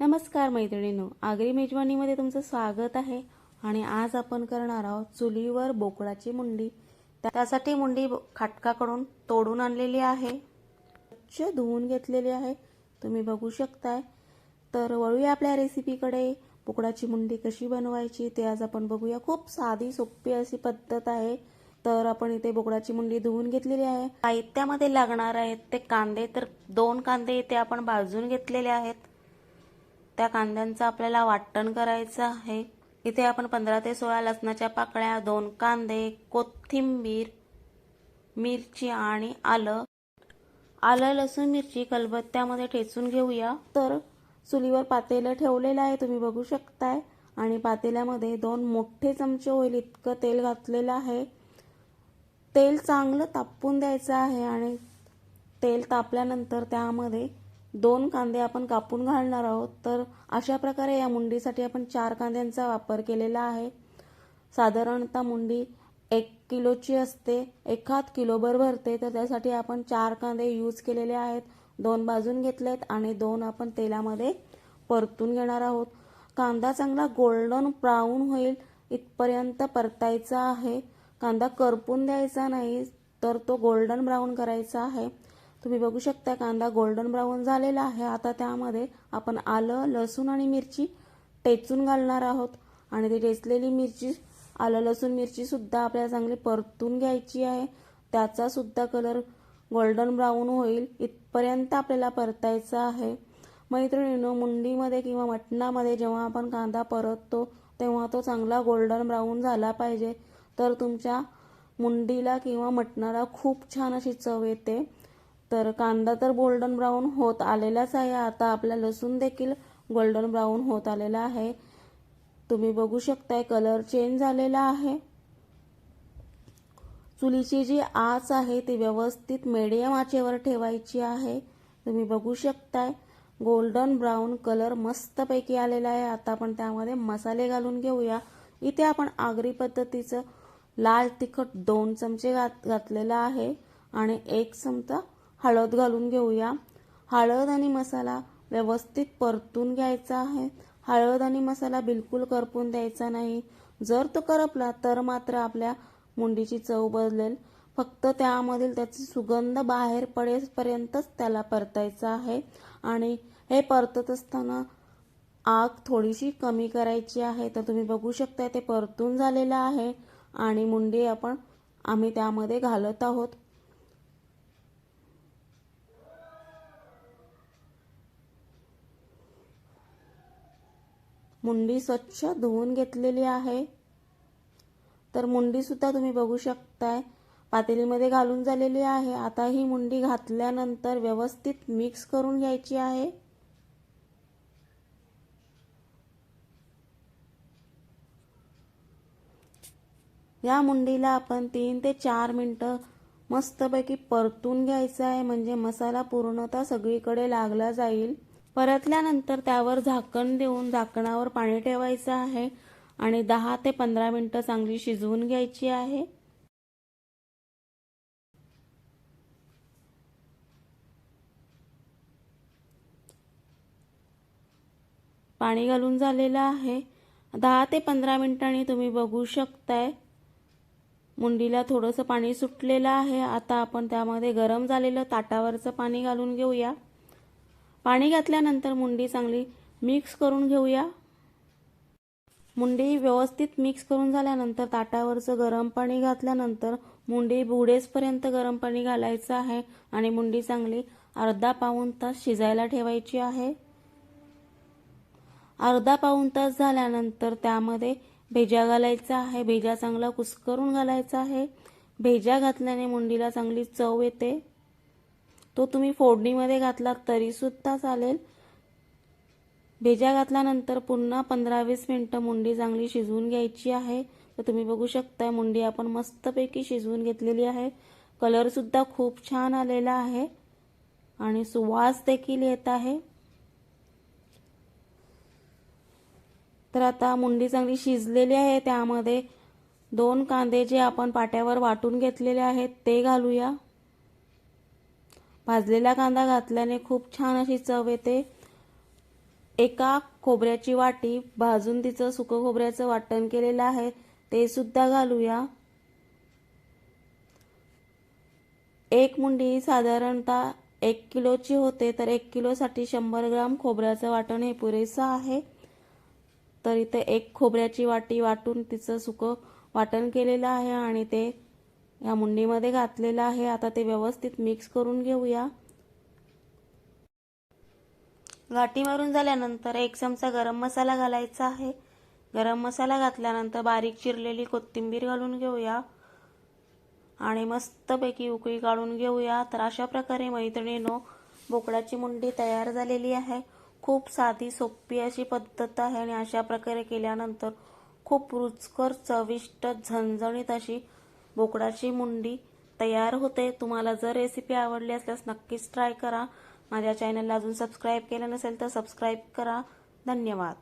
नमस्कार मैत्रिणींनो आगरी मेजवानीमध्ये तुमचं स्वागत आहे. आणि आज आपण करणार आहोत चुलीवर बोकडाची मुंडी. त्यासाठी मुंडी खाटकाकडून तोडून आणलेली आहे. स्वच्छ धुवून घेतलेली आहे. तुम्ही बघू शकताय. तर वळूया आपल्या रेसिपीकडे. बोकडाची मुंडी कशी बनवायची ते आज आपण बघूया. खूप साधी सोपी अशी पद्धत आहे. तर आपण इथे बोकडाची मुंडी धुवून घेतलेली आहे. साहित्यामध्ये लागणार आहेत ते कांदे. तर दोन कांदे इथे आपण भाजून घेतलेले आहेत. त्या कांद्यांचं आपल्याला वाटण करायचं आहे. इथे आपण पंधरा ते सोळा लसणाच्या पाकळ्या दोन कांदे कोथिंबीर मिरची आणि आलं. आलं लसूण मिरची कलबत्त्यामध्ये ठेचून घेऊया. तर चुलीवर पातेलं ठेवलेलं आहे तुम्ही बघू शकताय. आणि पातेल्यामध्ये दोन मोठे चमचे होईल इतकं तेल घातलेलं आहे. तेल चांगलं तापून द्यायचं आहे आणि तेल तापल्यानंतर त्यामध्ये दोन कांदे आपण कापून घालणार आहोत. तर अशा प्रकारे या मुंडीसाठी आपण चार कांद्यांचा वापर केलेला आहे. साधारणतः मुंडी एक किलोची असते एखाद किलोभर भरते. तर त्यासाठी आपण चार कांदे यूज केलेले आहेत. दोन भाजून घेतलेत आणि दोन आपण तेलामध्ये परतून घेणार आहोत. कांदा चांगला गोल्डन ब्राऊन होईल इथपर्यंत परतायचा आहे. कांदा करपून द्यायचा नाही तर तो गोल्डन ब्राऊन करायचा आहे. तुम्ही बघू शकता कांदा गोल्डन ब्राऊन झालेला आहे. आता त्यामध्ये आपण आलं लसूण आणि मिरची टेचून घालणार आहोत. आणि ती टेचलेली मिरची आलं लसूण मिरचीसुद्धा आपल्याला चांगली परतून घ्यायची आहे. त्याचासुद्धा कलर गोल्डन ब्राऊन होईल. इथपर्यंत आपल्याला परतायचा आहे. मैत्रिणीनो मुंडीमध्ये किंवा मटणामध्ये जेव्हा आपण कांदा परततो तेव्हा तो चांगला गोल्डन ब्राऊन झाला पाहिजे. तर तुमच्या मुंडीला किंवा मटणाला खूप छान अशी चव येते. तर कांदा तर गोल्डन ब्राऊन होत आलेलाच आहे. आता आपला लसूण देखील गोल्डन ब्राऊन होत आलेला आहे. तुम्ही बघू शकताय कलर चेंज झालेला आहे. चुलीची जी आच आहे ती व्यवस्थित मीडियम आचेवर ठेवायची आहे. तुम्ही बघू शकताय गोल्डन ब्राऊन कलर मस्तपैकी आलेला आहे. आता आपण त्यामध्ये मसाले घालून घेऊया. इथे आपण आगरी पद्धतीचं लाल तिखट दोन चमचे घात घातलेलं आहे. आणि एक चमचा हळद घालून घेऊया. हळद आणि मसाला व्यवस्थित परतून घ्यायचा आहे. हळद आणि मसाला बिलकुल करपून द्यायचा नाही. जर तो करपला तर मात्र आपल्या मुंडीची चव बदलेल. फक्त त्यामधील त्याची सुगंध बाहेर पडेपर्यंतच त्याला परतायचं आहे. आणि हे परतत असताना आग थोडीशी कमी करायची आहे. तर तुम्ही बघू शकता ते परतून झालेलं आहे. आणि मुंडी आपण आम्ही त्यामध्ये घालत आहोत. मुंडी स्वच्छ धुवून घेतलेली आहे. तर मुंडी सुद्धा तुम्ही बघू शकताय. पातेलीमध्ये घालून झालेली आहे. आता ही मुंडी घातल्यानंतर व्यवस्थित मिक्स करून घ्यायची आहे. या मुंडीला आपण तीन ते चार मिनटं मस्तपैकी परतून घ्यायचं आहे. म्हणजे मसाला पूर्णतः सगळीकडे लागला जाईल. परतल्यानंतर त्यावर झाकण देऊन झाकणावर पाणी ठेवायचं आहे आणि दहा ते पंधरा मिनटं चांगली शिजवून घ्यायची आहे. पाणी घालून झालेलं आहे. दहा ते पंधरा मिनिटांनी तुम्ही बघू शकताय. मुंडीला थोडंसं पाणी सुटलेलं आहे. आता आपण त्यामध्ये गरम झालेलं ताटावरचं पाणी घालून घेऊया. पाणी घातल्यानंतर मुंडी चांगली मिक्स करून घेऊया. मुंडी व्यवस्थित मिक्स करून झाल्यानंतर ताटावरचं गरम पाणी घातल्यानंतर मुंडी बुडेसपर्यंत गरम पाणी घालायचं आहे आणि मुंडी चांगली अर्धा पाऊण तास शिजायला ठेवायची आहे. अर्धा पाऊण तास झाल्यानंतर त्यामध्ये भेजा घालायचा आहे. भेजा चांगला कुस्करून घालायचा आहे. भेजा घातल्याने मुंडीला चांगली चव येते. तो तुम्ही फोडणीमध्ये घातलात तरीसुद्धा चालेल. भेज्या घातल्यानंतर पुन्हा पंधरा वीस मिनटं मुंडी चांगली शिजवून घ्यायची आहे. तर तुम्ही बघू शकता मुंडी आपण मस्तपैकी शिजवून घेतलेली आहे. कलरसुद्धा खूप छान आलेला आहे. आणि सुवास देखील येत आहे. तर आता मुंडी चांगली शिजलेली आहे. त्यामध्ये दोन कांदे जे आपण पाट्यावर वाटून घेतलेले आहेत ते घालूया. भाजलेला कांदा घातल्याने खूप छान अशी चव येते. एका खोबऱ्याची वाटी भाजून तिचं सुकं खोबऱ्याचं वाटण केलेलं आहे ते सुद्धा घालूया. एक मुंडी साधारणतः एक किलोची होते तर एक किलोसाठी शंभर ग्राम खोबऱ्याचं वाटण हे पुरेसं आहे. तर इथे एक खोबऱ्याची वाटी वाटून तिचं सुकं वाटण केलेलं आहे आणि ते या मुंडीमध्ये घातलेलं आहे. आता ते व्यवस्थित मिक्स करून घेऊया. गाठी मारून झाल्यानंतर एक चमचा गरम मसाला घालायचा आहे. गरम मसाला घातल्यानंतर बारीक चिरलेली कोथिंबीर घालून घेऊया. आणि मस्तपैकी उकळी काढून घेऊया. तर अशा प्रकारे मैत्रिणीनो बोकडाची मुंडी तयार झालेली आहे. खूप साधी सोपी अशी पद्धत आहे आणि अशा प्रकारे केल्यानंतर खूप रुचकर चविष्ट झणझणीत अशी बोकडाची मुंडी तयार होते. तुम्हाला जर रेसिपी आवडली असल्यास नक्कीच ट्राय करा. माझ्या चॅनलला अजून सबस्क्राईब केलं नसेल तर सबस्क्राईब करा. धन्यवाद.